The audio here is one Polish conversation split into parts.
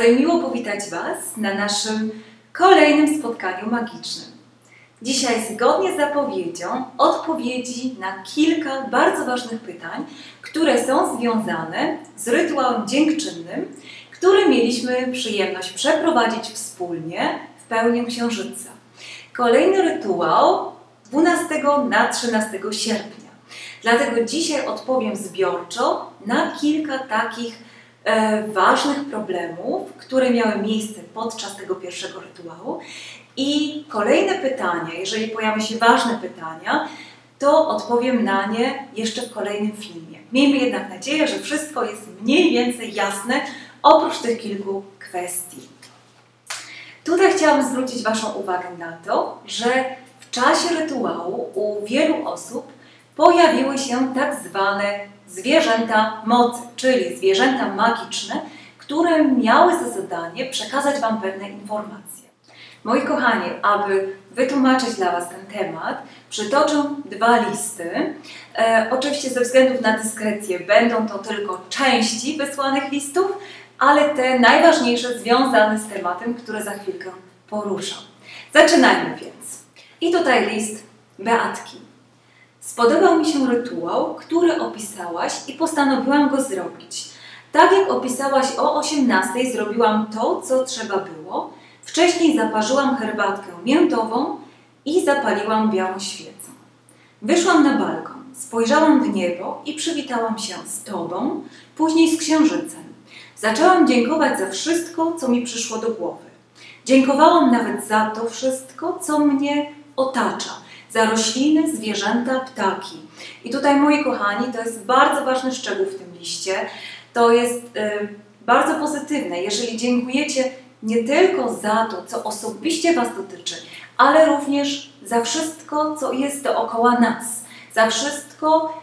Bardzo mi miło powitać Was na naszym kolejnym spotkaniu magicznym. Dzisiaj, zgodnie z zapowiedzią, odpowiedzi na kilka bardzo ważnych pytań, które są związane z rytuałem dziękczynnym, który mieliśmy przyjemność przeprowadzić wspólnie w pełni księżyca. Kolejny rytuał 12 na 13 sierpnia. Dlatego dzisiaj odpowiem zbiorczo na kilka takich ważnych problemów, które miały miejsce podczas tego pierwszego rytuału. I kolejne pytania, jeżeli pojawią się ważne pytania, to odpowiem na nie jeszcze w kolejnym filmie. Miejmy jednak nadzieję, że wszystko jest mniej więcej jasne, oprócz tych kilku kwestii. Tutaj chciałam zwrócić Waszą uwagę na to, że w czasie rytuału u wielu osób pojawiły się tak zwane zwierzęta mocy, czyli zwierzęta magiczne, które miały za zadanie przekazać Wam pewne informacje. Moi kochani, aby wytłumaczyć dla Was ten temat, przytoczę dwa listy. E, oczywiście ze względów na dyskrecję będą to tylko części wysłanych listów, ale te najważniejsze związane z tematem, które za chwilkę poruszam. Zaczynajmy więc. I tutaj list Beatki. Spodobał mi się rytuał, który opisałaś i postanowiłam go zrobić. Tak jak opisałaś o 18, zrobiłam to, co trzeba było. Wcześniej zaparzyłam herbatkę miętową i zapaliłam białą świecą. Wyszłam na balkon, spojrzałam w niebo i przywitałam się z Tobą, później z Księżycem. Zaczęłam dziękować za wszystko, co mi przyszło do głowy. Dziękowałam nawet za to wszystko, co mnie otacza. Za rośliny, zwierzęta, ptaki. I tutaj, moi kochani, to jest bardzo ważny szczegół w tym liście. To jest y, bardzo pozytywne. Jeżeli dziękujecie nie tylko za to, co osobiście Was dotyczy, ale również za wszystko, co jest dookoła nas. Za wszystko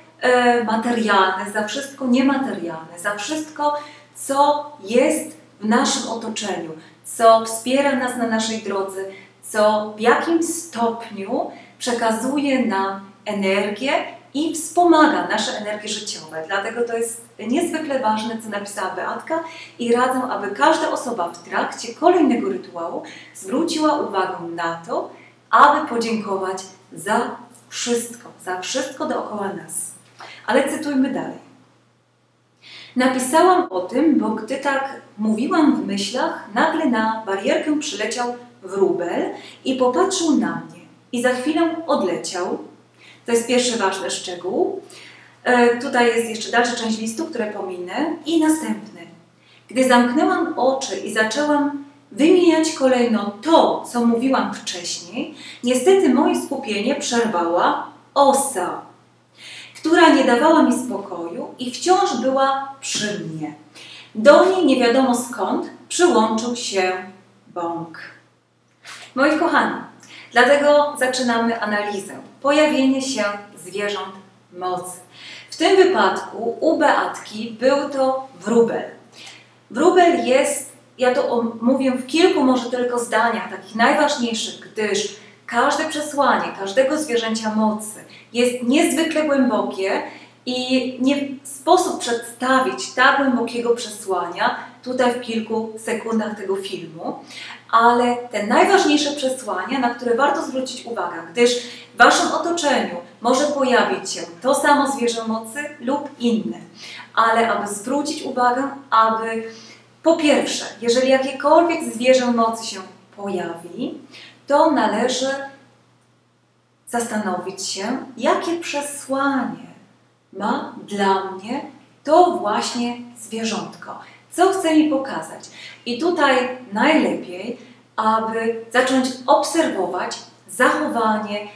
y, materialne, za wszystko niematerialne, za wszystko, co jest w naszym otoczeniu, co wspiera nas na naszej drodze, co w jakim stopniu przekazuje nam energię i wspomaga nasze energie życiowe. Dlatego to jest niezwykle ważne, co napisała Beatka i radzę, aby każda osoba w trakcie kolejnego rytuału zwróciła uwagę na to, aby podziękować za wszystko, za wszystko dookoła nas. Ale cytujmy dalej. Napisałam o tym, bo gdy tak mówiłam w myślach, nagle na barierkę przyleciał wróbel i popatrzył na mnie. I za chwilę odleciał. To jest pierwszy ważny szczegół. E, tutaj jest jeszcze dalsza część listu, które pominę. I następny. Gdy zamknęłam oczy i zaczęłam wymieniać kolejno to, co mówiłam wcześniej, niestety moje skupienie przerwała osa która nie dawała mi spokoju i wciąż była przy mnie. Do niej nie wiadomo skąd przyłączył się bąk. Moi kochani, dlatego zaczynamy analizę. Pojawienie się zwierząt mocy. W tym wypadku u Beatki był to wróbel. Wróbel jest, ja to mówię w kilku może tylko zdaniach, takich najważniejszych, gdyż każde przesłanie każdego zwierzęcia mocy jest niezwykle głębokie i nie sposób przedstawić tak głębokiego przesłania tutaj w kilku sekundach tego filmu, ale te najważniejsze przesłania, na które warto zwrócić uwagę, gdyż w Waszym otoczeniu może pojawić się to samo zwierzę mocy lub inne, ale aby zwrócić uwagę, aby po pierwsze, jeżeli jakiekolwiek zwierzę mocy się pojawi, to należy zastanowić się, jakie przesłanie ma dla mnie to właśnie zwierzątko. Co chce mi pokazać? I tutaj najlepiej, aby zacząć obserwować zachowanie,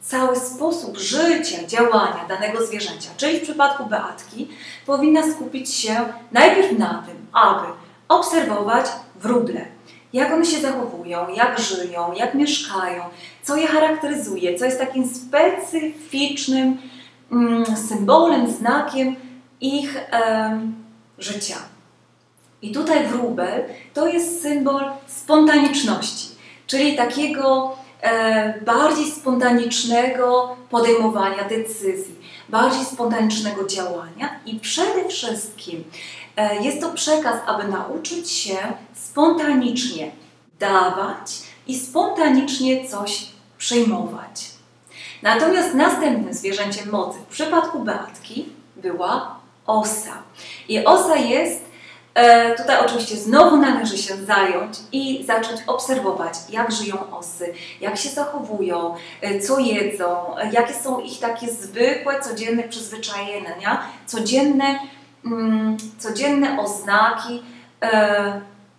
cały sposób życia, działania danego zwierzęcia. Czyli w przypadku Beatki powinna skupić się najpierw na tym, aby obserwować wróble jak one się zachowują, jak żyją, jak mieszkają, co je charakteryzuje, co jest takim specyficznym mm, symbolem, znakiem ich życia. I tutaj wróbel to jest symbol spontaniczności, czyli takiego e, bardziej spontanicznego podejmowania decyzji, bardziej spontanicznego działania i przede wszystkim e, jest to przekaz, aby nauczyć się spontanicznie dawać i spontanicznie coś przyjmować. Natomiast następnym zwierzęciem mocy w przypadku Beatki była osa. I osa jest, e, tutaj oczywiście znowu należy się zająć i zacząć obserwować, jak żyją osy, jak się zachowują, e, co jedzą, e, jakie są ich takie zwykłe, codzienne przyzwyczajenia, codzienne, mm, codzienne oznaki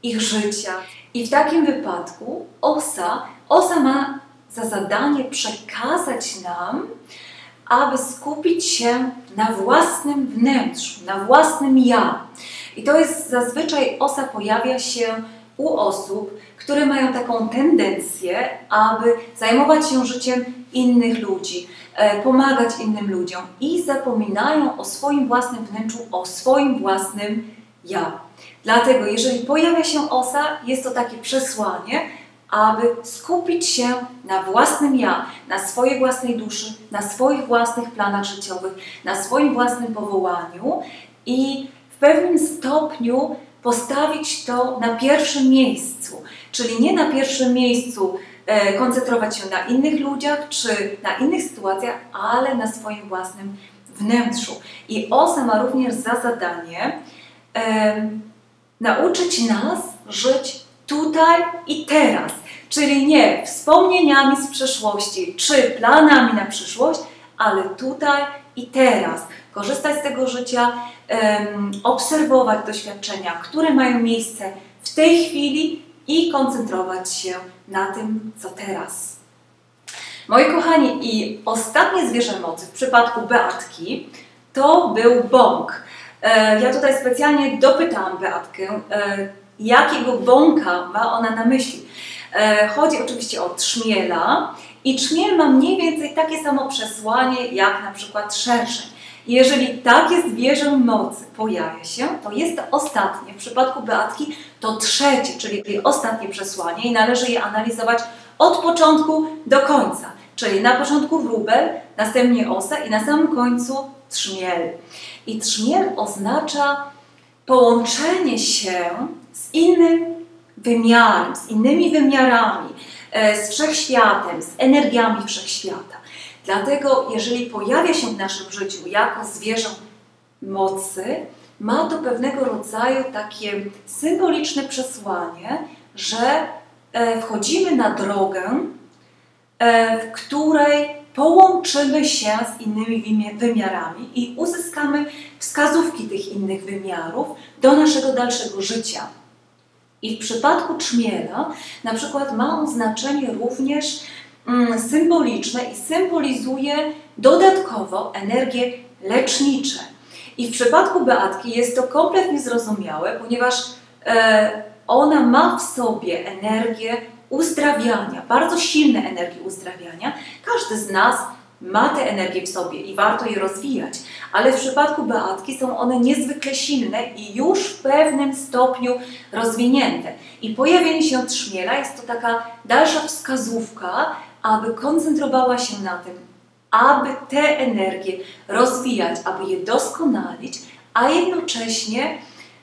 ich życia. I w takim wypadku osa, osa ma za zadanie przekazać nam, aby skupić się na własnym wnętrzu, na własnym ja. I to jest zazwyczaj osa pojawia się u osób, które mają taką tendencję, aby zajmować się życiem innych ludzi, e, pomagać innym ludziom i zapominają o swoim własnym wnętrzu, o swoim własnym ja. Dlatego, jeżeli pojawia się osa, jest to takie przesłanie, aby skupić się na własnym ja, na swojej własnej duszy, na swoich własnych planach życiowych, na swoim własnym powołaniu i w pewnym stopniu postawić to na pierwszym miejscu. Czyli nie na pierwszym miejscu e, koncentrować się na innych ludziach czy na innych sytuacjach, ale na swoim własnym wnętrzu. I OSA ma również za zadanie e, nauczyć nas żyć tutaj i teraz. Czyli nie wspomnieniami z przeszłości czy planami na przyszłość, ale tutaj i teraz. Korzystać z tego życia, um, obserwować doświadczenia, które mają miejsce w tej chwili i koncentrować się na tym, co teraz. Moi kochani, i ostatnie zwierzę mocy w przypadku Beatki to był bąk. E, ja tutaj specjalnie dopytałam Beatkę, e, jakiego bąka ma ona na myśli. E, chodzi oczywiście o trzmiela i trzmiel ma mniej więcej takie samo przesłanie jak na przykład szerszeń. Jeżeli takie zwierzę mocy pojawia się, to jest to ostatnie, w przypadku Beatki to trzecie, czyli ostatnie przesłanie i należy je analizować od początku do końca. Czyli na początku wróbel, następnie osa i na samym końcu trzmiel. I trzmiel oznacza połączenie się z innym wymiarem, z innymi wymiarami, e, z wszechświatem, z energiami wszechświata. Dlatego, jeżeli pojawia się w naszym życiu jako zwierzę mocy, ma to pewnego rodzaju takie symboliczne przesłanie, że e, wchodzimy na drogę, e, w której połączymy się z innymi wymiarami i uzyskamy wskazówki tych innych wymiarów do naszego dalszego życia. I w przypadku czmiela na przykład ma on znaczenie również mm, symboliczne i symbolizuje dodatkowo energie lecznicze. I w przypadku Beatki jest to kompletnie zrozumiałe, ponieważ e, ona ma w sobie energię uzdrawiania, bardzo silne energie uzdrawiania. Każdy z nas ma tę energię w sobie i warto je rozwijać, ale w przypadku Beatki są one niezwykle silne i już w pewnym stopniu rozwinięte. I pojawienie się trzmiela jest to taka dalsza wskazówka, aby koncentrowała się na tym, aby te energie rozwijać, aby je doskonalić, a jednocześnie,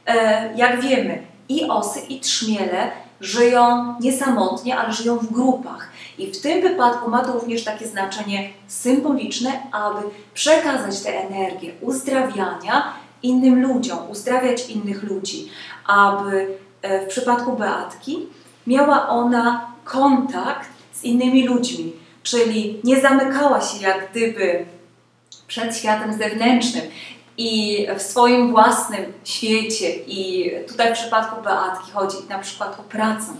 e, jak wiemy, i osy, i trzmiele żyją nie samotnie, ale żyją w grupach. I w tym wypadku ma to również takie znaczenie symboliczne, aby przekazać tę energię uzdrawiania innym ludziom, uzdrawiać innych ludzi, aby e, w przypadku Beatki miała ona kontakt z innymi ludźmi, czyli nie zamykała się jak gdyby przed światem zewnętrznym i w swoim własnym świecie. I tutaj w przypadku Beatki chodzi na przykład o pracę.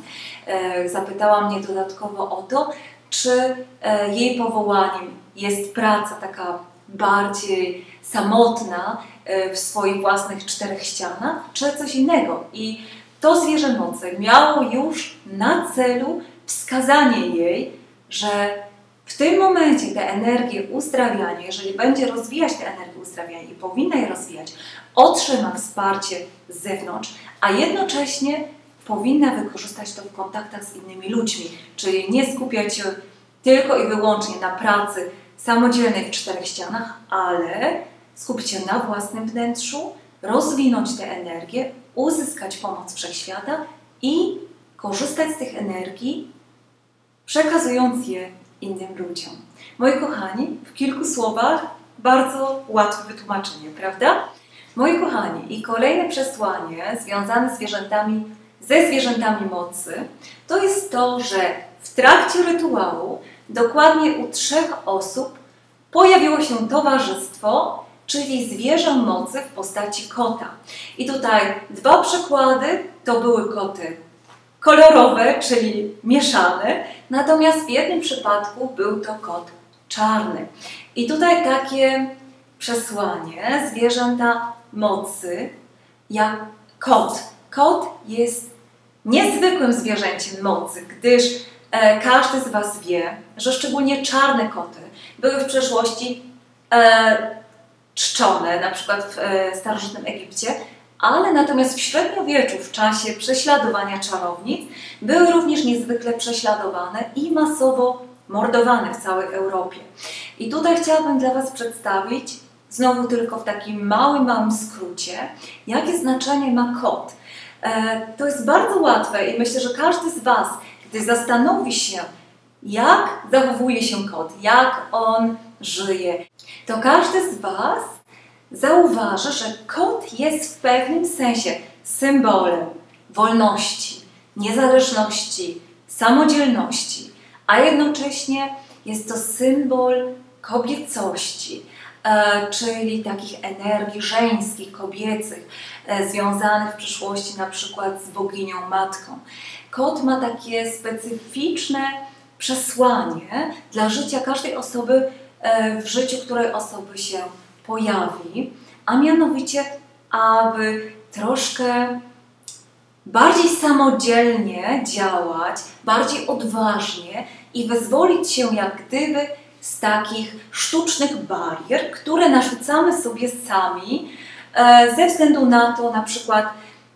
E, zapytała mnie dodatkowo o to, czy e, jej powołaniem jest praca taka bardziej samotna e, w swoich własnych czterech ścianach, czy coś innego. I to zwierzę mocy miało już na celu wskazanie jej, że w tym momencie tę energię uzdrawiania, jeżeli będzie rozwijać tę energię uzdrawiania i powinna je rozwijać, otrzyma wsparcie z zewnątrz, a jednocześnie powinna wykorzystać to w kontaktach z innymi ludźmi, czyli nie skupiać się tylko i wyłącznie na pracy samodzielnej w czterech ścianach, ale skupić się na własnym wnętrzu, rozwinąć tę energię, uzyskać pomoc wszechświata i korzystać z tych energii, przekazując je innym ludziom. Moi kochani, w kilku słowach bardzo łatwe wytłumaczenie, prawda? Moi kochani, i kolejne przesłanie związane z zwierzętami, ze zwierzętami mocy, to jest to, że w trakcie rytuału dokładnie u trzech osób pojawiło się towarzystwo, czyli zwierzę mocy w postaci kota. I tutaj dwa przykłady to były koty kolorowe, czyli mieszane, natomiast w jednym przypadku był to kot czarny. I tutaj takie przesłanie zwierzęta mocy, jak kot. Kot jest niezwykłym zwierzęciem mocy, gdyż e, każdy z Was wie, że szczególnie czarne koty były w przeszłości e, czczone, na przykład w e, starożytnym Egipcie, ale natomiast w średniowieczu, w czasie prześladowania czarownic, były również niezwykle prześladowane i masowo mordowane w całej Europie. I tutaj chciałabym dla Was przedstawić, znowu tylko w takim małym, małym skrócie, jakie znaczenie ma kot. E, to jest bardzo łatwe i myślę, że każdy z Was, gdy zastanowi się, jak zachowuje się kot, jak on żyje, to każdy z Was zauważy, że kot jest w pewnym sensie symbolem wolności, niezależności, samodzielności, a jednocześnie jest to symbol kobiecości, e, czyli takich energii żeńskich, kobiecych, e, związanych w przyszłości na przykład z boginią matką. Kot ma takie specyficzne przesłanie dla życia każdej osoby, e, w życiu której osoby się pojawi, a mianowicie, aby troszkę bardziej samodzielnie działać, bardziej odważnie i wyzwolić się jak gdyby z takich sztucznych barier, które narzucamy sobie sami e, ze względu na to, na przykład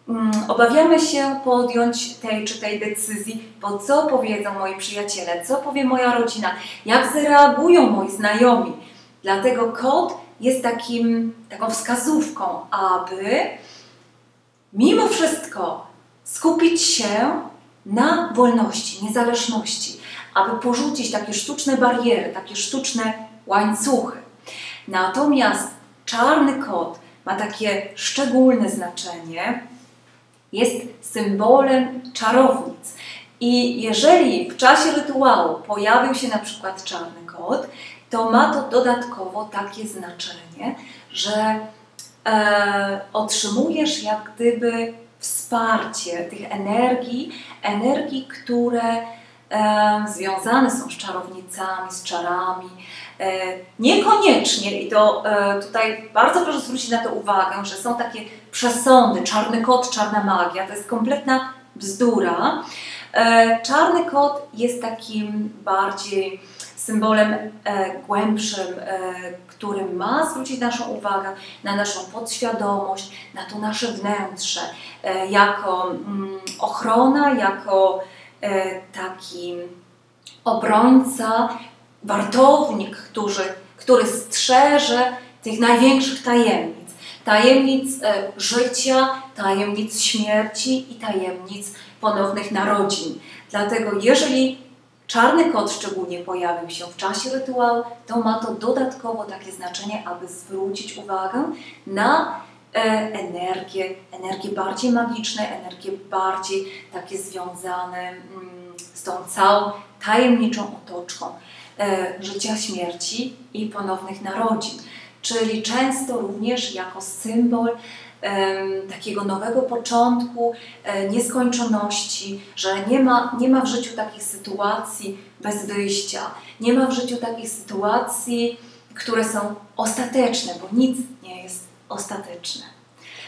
mm, obawiamy się podjąć tej czy tej decyzji, bo co powiedzą moi przyjaciele, co powie moja rodzina, jak zareagują moi znajomi. Dlatego kod jest takim, taką wskazówką, aby mimo wszystko skupić się na wolności, niezależności, aby porzucić takie sztuczne bariery, takie sztuczne łańcuchy. Natomiast czarny kot ma takie szczególne znaczenie, jest symbolem czarownic. I jeżeli w czasie rytuału pojawił się na przykład czarny kot, to ma to dodatkowo takie znaczenie, że e, otrzymujesz jak gdyby wsparcie tych energii, energii, które e, związane są z czarownicami, z czarami. E, niekoniecznie, i to e, tutaj bardzo proszę zwrócić na to uwagę, że są takie przesądy, czarny kot, czarna magia, to jest kompletna bzdura. E, czarny kot jest takim bardziej symbolem e, głębszym, e, który ma zwrócić naszą uwagę na naszą podświadomość, na to nasze wnętrze, e, jako mm, ochrona, jako taki obrońca, wartownik, który, który strzeże tych największych tajemnic. Tajemnic życia, tajemnic śmierci i tajemnic ponownych narodzin. Dlatego, jeżeli czarny kot szczególnie pojawił się w czasie rytuału, to ma to dodatkowo takie znaczenie, aby zwrócić uwagę na e, energię, energie bardziej magiczne, energie bardziej takie związane mm, z tą całą tajemniczą otoczką e, życia, śmierci i ponownych narodzin. Czyli często również jako symbol takiego nowego początku, e, nieskończoności, że nie ma, nie ma w życiu takich sytuacji bez wyjścia, nie ma w życiu takich sytuacji, które są ostateczne, bo nic nie jest ostateczne.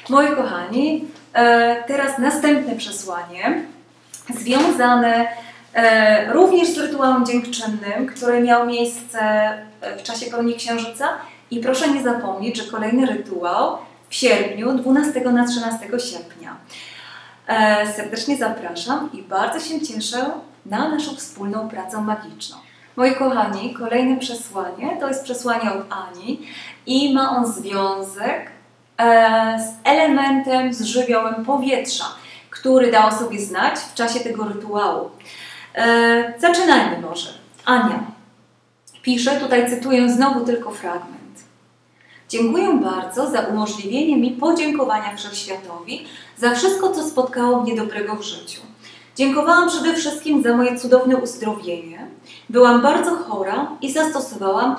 Moi kochani, e, teraz następne przesłanie związane e, również z rytuałem dziękczynnym, który miał miejsce w czasie pełni księżyca. I proszę nie zapomnieć, że kolejny rytuał w sierpniu, 12 na 13 sierpnia. E, serdecznie zapraszam i bardzo się cieszę na naszą wspólną pracę magiczną. Moi kochani, kolejne przesłanie to jest przesłanie od Ani i ma on związek e, z elementem, z żywiołem powietrza, który dał sobie znać w czasie tego rytuału. E, zaczynajmy może. Ania pisze, tutaj cytuję znowu tylko fragment. Dziękuję bardzo za umożliwienie mi podziękowania Wszechświatowi za wszystko, co spotkało mnie dobrego w życiu. Dziękowałam przede wszystkim za moje cudowne uzdrowienie. Byłam bardzo chora i zastosowałam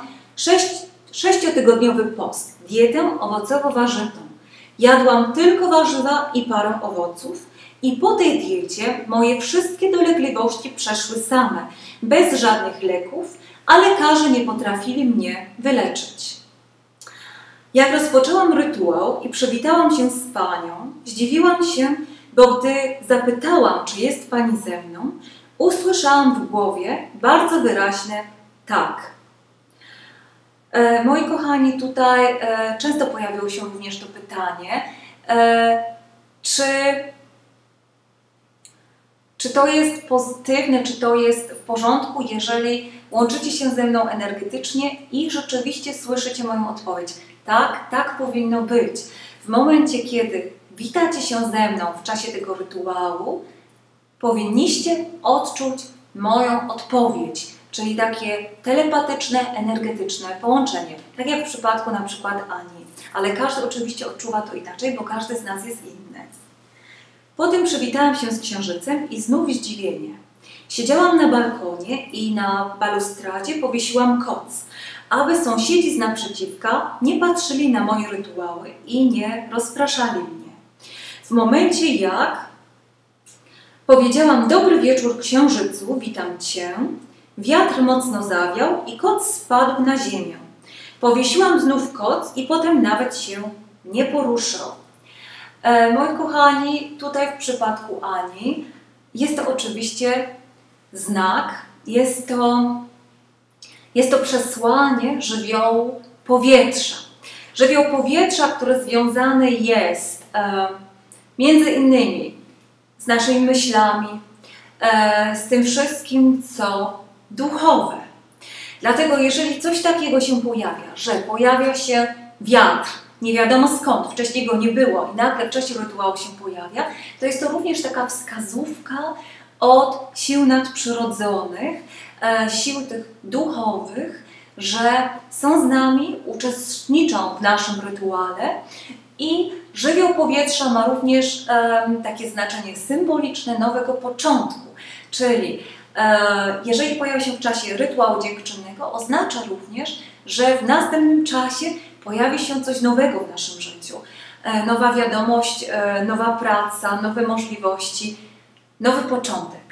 sześciotygodniowy post, dietę owocowo-warzywną. Jadłam tylko warzywa i parę owoców i po tej diecie moje wszystkie dolegliwości przeszły same, bez żadnych leków, a lekarze nie potrafili mnie wyleczyć. Jak rozpoczęłam rytuał i przywitałam się z panią, zdziwiłam się, bo gdy zapytałam, czy jest pani ze mną, usłyszałam w głowie bardzo wyraźne tak. E, moi kochani, tutaj e, często pojawiło się również to pytanie, e, czy, czy to jest pozytywne, czy to jest w porządku, jeżeli łączycie się ze mną energetycznie i rzeczywiście słyszycie moją odpowiedź. Tak, tak powinno być. W momencie, kiedy witacie się ze mną w czasie tego rytuału, powinniście odczuć moją odpowiedź, czyli takie telepatyczne, energetyczne połączenie. Tak jak w przypadku na przykład Ani. Ale każdy oczywiście odczuwa to inaczej, bo każdy z nas jest inny. Potem przywitałam się z księżycem i znów zdziwienie. Siedziałam na balkonie i na balustradzie powiesiłam koc, aby sąsiedzi z naprzeciwka nie patrzyli na moje rytuały i nie rozpraszali mnie. W momencie jak powiedziałam dobry wieczór księżycu, witam cię, wiatr mocno zawiał i koc spadł na ziemię. Powiesiłam znów koc i potem nawet się nie poruszał. E, moi kochani, tutaj w przypadku Ani jest to oczywiście znak, jest to jest to przesłanie żywiołu powietrza. Żywioł powietrza, który związany jest e, między innymi z naszymi myślami, e, z tym wszystkim, co duchowe. Dlatego, jeżeli coś takiego się pojawia, że pojawia się wiatr, nie wiadomo skąd, wcześniej go nie było i nagle w czasie rytuału się pojawia, to jest to również taka wskazówka od sił nadprzyrodzonych, sił tych duchowych, że są z nami, uczestniczą w naszym rytuale i żywioł powietrza ma również takie znaczenie symboliczne nowego początku, czyli e, jeżeli pojawia się w czasie rytuału dziękczynnego, oznacza również, że w następnym czasie pojawi się coś nowego w naszym życiu. E, nowa wiadomość, e, nowa praca, nowe możliwości, nowy początek.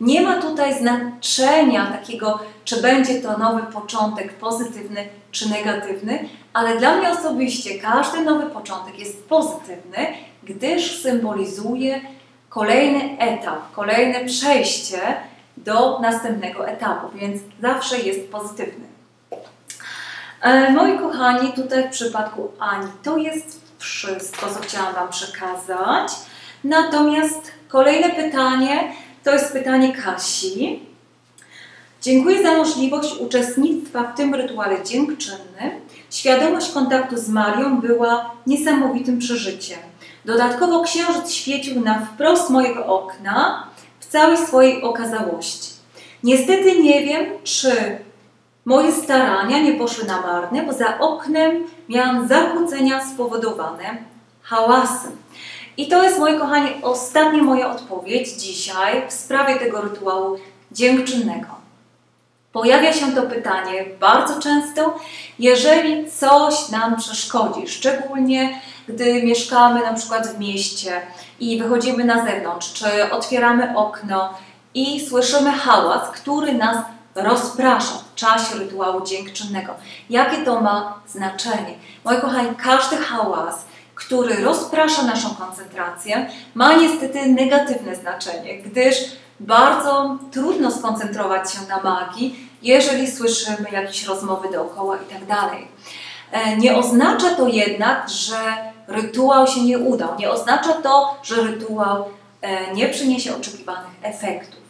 Nie ma tutaj znaczenia takiego, czy będzie to nowy początek pozytywny czy negatywny, ale dla mnie osobiście każdy nowy początek jest pozytywny, gdyż symbolizuje kolejny etap, kolejne przejście do następnego etapu, więc zawsze jest pozytywny. E, moi kochani, tutaj w przypadku Ani to jest wszystko, co chciałam Wam przekazać. Natomiast kolejne pytanie to jest pytanie Kasi. Dziękuję za możliwość uczestnictwa w tym rytuale dziękczynnym. Świadomość kontaktu z Marią była niesamowitym przeżyciem. Dodatkowo księżyc świecił na wprost mojego okna w całej swojej okazałości. Niestety nie wiem, czy moje starania nie poszły na marne, bo za oknem miałam zakłócenia spowodowane hałasem. I to jest, moi kochani, ostatnia moja odpowiedź dzisiaj w sprawie tego rytuału dziękczynnego. Pojawia się to pytanie bardzo często, jeżeli coś nam przeszkodzi, szczególnie gdy mieszkamy na przykład w mieście i wychodzimy na zewnątrz, czy otwieramy okno i słyszymy hałas, który nas rozprasza w czasie rytuału dziękczynnego. Jakie to ma znaczenie? Moi kochani, każdy hałas który rozprasza naszą koncentrację, ma niestety negatywne znaczenie, gdyż bardzo trudno skoncentrować się na magii, jeżeli słyszymy jakieś rozmowy dookoła itd. Tak e, nie oznacza to jednak, że rytuał się nie udał. Nie oznacza to, że rytuał e, nie przyniesie oczekiwanych efektów.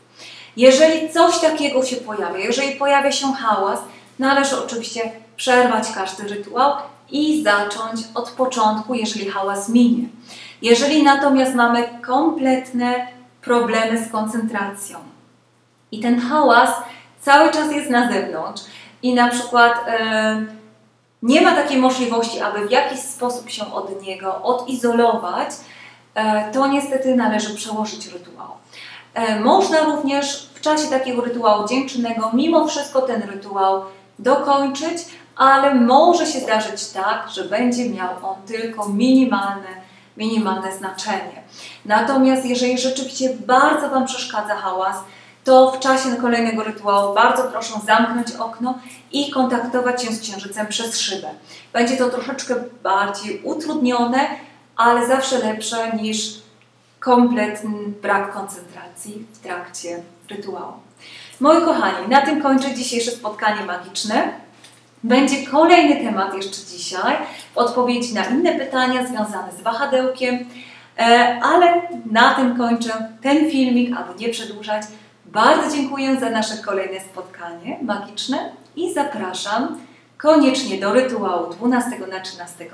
Jeżeli coś takiego się pojawia, jeżeli pojawia się hałas, należy oczywiście przerwać każdy rytuał i zacząć od początku, jeżeli hałas minie. Jeżeli natomiast mamy kompletne problemy z koncentracją i ten hałas cały czas jest na zewnątrz i na przykład e, nie ma takiej możliwości, aby w jakiś sposób się od niego odizolować, e, to niestety należy przełożyć rytuał. E, można również w czasie takiego rytuału dziękczynnego mimo wszystko ten rytuał dokończyć, ale może się zdarzyć tak, że będzie miał on tylko minimalne, minimalne znaczenie. Natomiast jeżeli rzeczywiście bardzo Wam przeszkadza hałas, to w czasie kolejnego rytuału bardzo proszę zamknąć okno i kontaktować się z księżycem przez szybę. Będzie to troszeczkę bardziej utrudnione, ale zawsze lepsze niż kompletny brak koncentracji w trakcie rytuału. Moi kochani, na tym kończę dzisiejsze spotkanie magiczne. Będzie kolejny temat jeszcze dzisiaj, odpowiedzi na inne pytania związane z wahadełkiem, e, ale na tym kończę ten filmik, aby nie przedłużać. Bardzo dziękuję za nasze kolejne spotkanie magiczne i zapraszam koniecznie do rytuału 12 na 13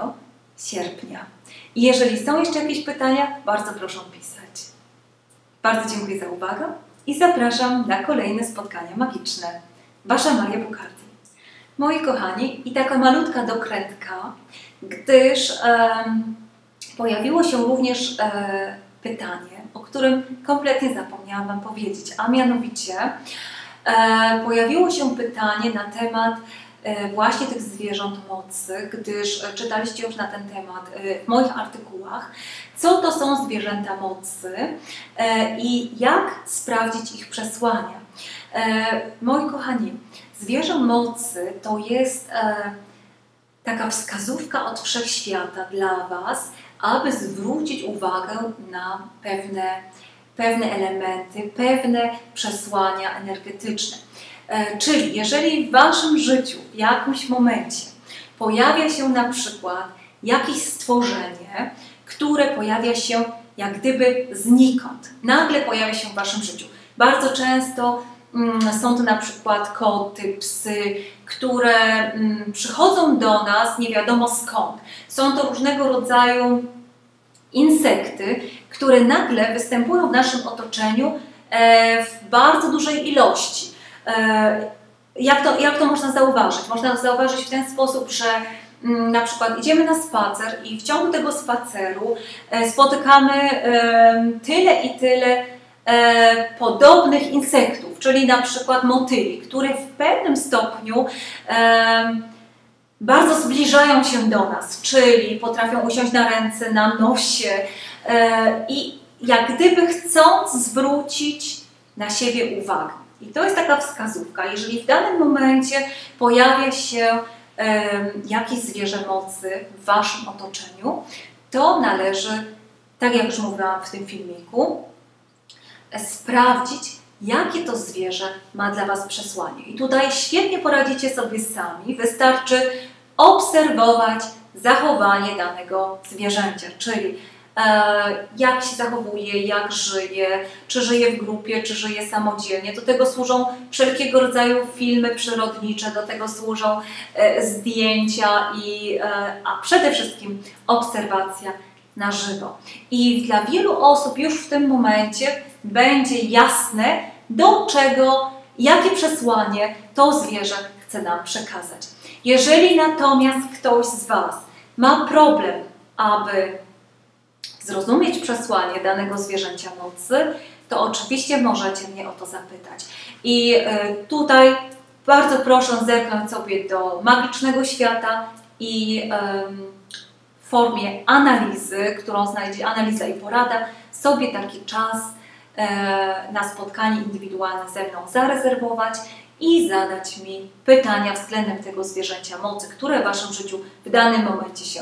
sierpnia. I jeżeli są jeszcze jakieś pytania, bardzo proszę pisać. Bardzo dziękuję za uwagę i zapraszam na kolejne spotkania magiczne. Wasza Maria Bukardi. Moi kochani, i taka malutka dokrętka, gdyż pojawiło się również e, pytanie, o którym kompletnie zapomniałam Wam powiedzieć, a mianowicie e, pojawiło się pytanie na temat e, właśnie tych zwierząt mocy, gdyż czytaliście już na ten temat w moich artykułach, co to są zwierzęta mocy i jak sprawdzić ich przesłania. moi kochani, zwierzę mocy to jest taka wskazówka od wszechświata dla Was, aby zwrócić uwagę na pewne, pewne elementy, pewne przesłania energetyczne. E, czyli jeżeli w Waszym życiu w jakimś momencie pojawia się na przykład jakieś stworzenie, które pojawia się jak gdyby znikąd, nagle pojawia się w Waszym życiu. Bardzo często są to na przykład koty, psy, które mm, przychodzą do nas nie wiadomo skąd. Są to różnego rodzaju insekty, które nagle występują w naszym otoczeniu e, w bardzo dużej ilości. E, jak to, jak to można zauważyć? Można zauważyć w ten sposób, że mm, na przykład idziemy na spacer i w ciągu tego spaceru e, spotykamy tyle i tyle podobnych insektów, czyli na przykład motyli, które w pewnym stopniu bardzo zbliżają się do nas, czyli potrafią usiąść na ręce, na nosie e, i jak gdyby chcąc zwrócić na siebie uwagę. I to jest taka wskazówka. Jeżeli w danym momencie pojawia się e, jakieś zwierzę mocy w Waszym otoczeniu, to należy, tak jak już mówiłam w tym filmiku, sprawdzić, jakie to zwierzę ma dla Was przesłanie. I tutaj świetnie poradzicie sobie sami. Wystarczy obserwować zachowanie danego zwierzęcia, czyli e, jak się zachowuje, jak żyje, czy żyje w grupie, czy żyje samodzielnie. Do tego służą wszelkiego rodzaju filmy przyrodnicze, do tego służą e, zdjęcia i, e, a przede wszystkim obserwacja na żywo. I dla wielu osób już w tym momencie będzie jasne, do czego, jakie przesłanie to zwierzę chce nam przekazać. Jeżeli natomiast ktoś z Was ma problem, aby zrozumieć przesłanie danego zwierzęcia mocy, to oczywiście możecie mnie o to zapytać. I e, tutaj bardzo proszę zerknąć sobie do magicznego świata i w formie analizy, którą znajdzie analiza i porada, sobie taki czas na spotkanie indywidualne ze mną zarezerwować i zadać mi pytania względem tego zwierzęcia mocy, które w Waszym życiu w danym momencie się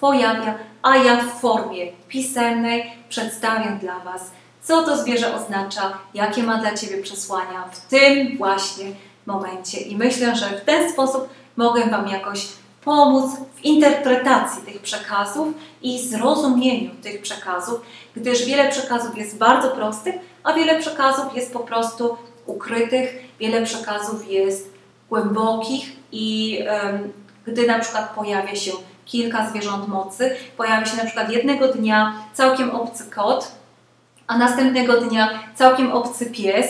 pojawia, a ja w formie pisemnej przedstawię dla Was, co to zwierzę oznacza, jakie ma dla Ciebie przesłania w tym właśnie momencie. I myślę, że w ten sposób mogę Wam jakoś pomóc w interpretacji tych przekazów i zrozumieniu tych przekazów, gdyż wiele przekazów jest bardzo prostych, a wiele przekazów jest po prostu ukrytych, wiele przekazów jest głębokich i um, gdy na przykład pojawia się kilka zwierząt mocy, pojawia się na przykład jednego dnia całkiem obcy kot, a następnego dnia całkiem obcy pies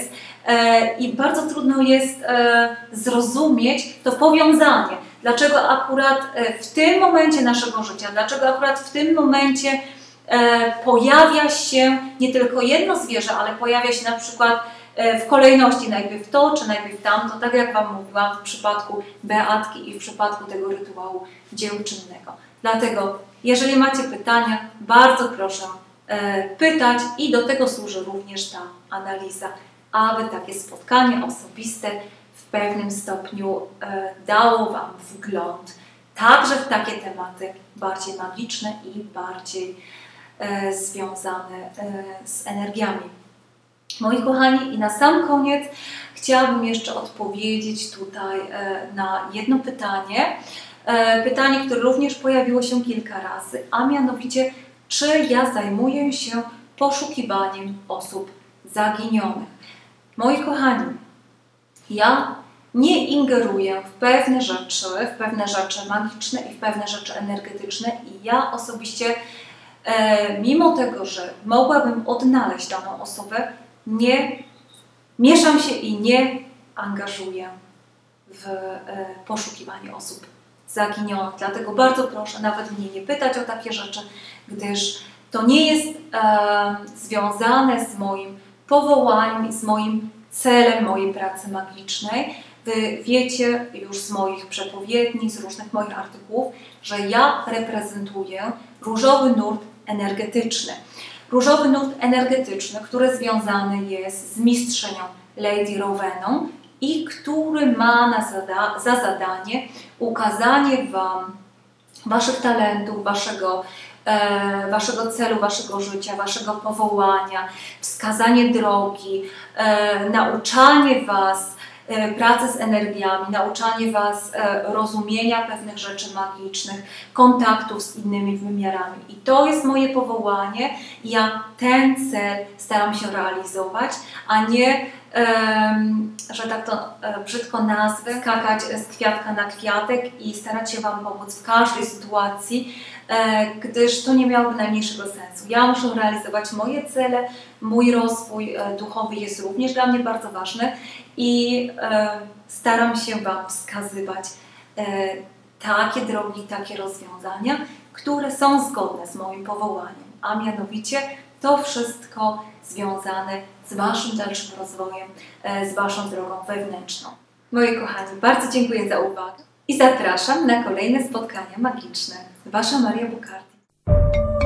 e, i bardzo trudno jest e, zrozumieć to powiązanie. Dlaczego akurat e, w tym momencie naszego życia, dlaczego akurat w tym momencie e, pojawia się nie tylko jedno zwierzę, ale pojawia się na przykład e, w kolejności najpierw to, czy najpierw tamto, tak jak Wam mówiłam w przypadku Beatki i w przypadku tego rytuału dziełczynnego. Dlatego, jeżeli macie pytania, bardzo proszę pytać i do tego służy również ta analiza, aby takie spotkanie osobiste pewnym stopniu e, dało Wam wgląd także w takie tematy bardziej magiczne i bardziej e, związane z energiami. Moi kochani, i na sam koniec chciałabym jeszcze odpowiedzieć tutaj na jedno pytanie. Pytanie, które również pojawiło się kilka razy, a mianowicie czy ja zajmuję się poszukiwaniem osób zaginionych. Moi kochani, ja nie ingeruję w pewne rzeczy, w pewne rzeczy magiczne i w pewne rzeczy energetyczne i ja osobiście, e, mimo tego, że mogłabym odnaleźć daną osobę, nie mieszam się i nie angażuję w e, poszukiwanie osób zaginionych. Dlatego bardzo proszę nawet mnie nie pytać o takie rzeczy, gdyż to nie jest e, związane z moim powołaniem z moim celem mojej pracy magicznej. Wy wiecie już z moich przepowiedni, z różnych moich artykułów, że ja reprezentuję różowy nurt energetyczny. Różowy nurt energetyczny, który związany jest z mistrzynią Lady Roweną i który ma na zada za zadanie ukazanie Wam Waszych talentów, Waszego e, waszego celu, waszego życia, waszego powołania, wskazanie drogi, e, nauczanie was e, pracy z energiami, nauczanie was e, rozumienia pewnych rzeczy magicznych, kontaktów z innymi wymiarami. I to jest moje powołanie. Ja ten cel staram się realizować, a nie że tak to e, brzydko nazwę, skakać z kwiatka na kwiatek i starać się Wam pomóc w każdej sytuacji, gdyż to nie miałoby najmniejszego sensu. Ja muszę realizować moje cele, mój rozwój e, duchowy jest również dla mnie bardzo ważny i staram się Wam wskazywać takie drogi, takie rozwiązania, które są zgodne z moim powołaniem, a mianowicie to wszystko związane z Waszym dalszym rozwojem, e, z Waszą drogą wewnętrzną. Moi kochani, bardzo dziękuję za uwagę i zapraszam na kolejne spotkania magiczne. Wasza Maria Bukarty.